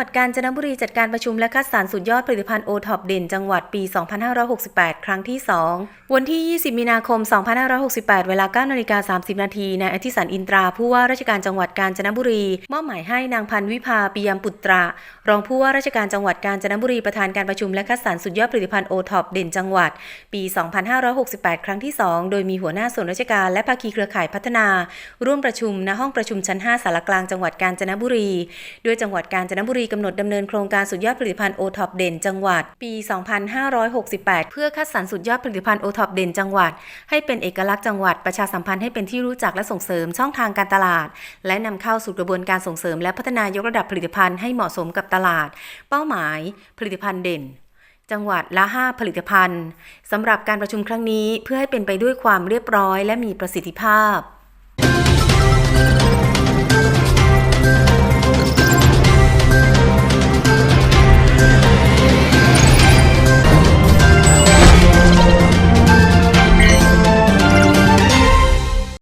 วัดกาญจนบุรีจัดการประชุมและคัดสรรสุดยอดผลิตภัณฑ์โอท็อปเด่นจังหวัดปี 2568 ครั้งที่ 2 วันที่ 20 มีนาคม 2568 เวลา9นาฬิกา30 นาทีนายอธิสันอินตรา ผู้ว่าราชการจังหวัดกาญจนบุรี มอบหมายให้นางพันวิภาปิยมปุตรารองผู้ว่าราชการจังหวัดกาญจนบุรีประธานการประชุมและคัดสรรสุดยอดผลิตภัณฑ์โอท็อปเด่นจังหวัด ปี 2568 ครั้งที่ 2 โดยมีหัวหน้าส่วนราชการและภาคีเครือข่ายพัฒนา ร่วมประชุมณห้องประชุมชั้น 5 สารกลางจังหวัดกาญจนบุรี ด้วยจังหวัดกาญจนบุรีกำหนดดำเนินโครงการสุดยอดผลิตภัณฑ์โอท็อปเด่นจังหวัด ปี 2568 เพื่อคัดสรรสุดยอดผลิตภัณฑ์โอท็อปเด่นจังหวัด ให้เป็นเอกลักษณ์จังหวัดประชาสัมพันธ์ให้เป็นที่รู้จักและส่งเสริมช่องทางการตลาด และนำเข้าสู่กระบวนการส่งเสริม และพัฒนายกระดับผลิตภัณฑ์ให้เหมาะสมกับตลาด เป้าหมาย ผลิตภัณฑ์เด่นจังหวัดละ 5 ผลิตภัณฑ์สำหรับการประชุมครั้งนี้เพื่อให้เป็นไปด้วยความเรียบร้อยและมีประสิทธิภาพ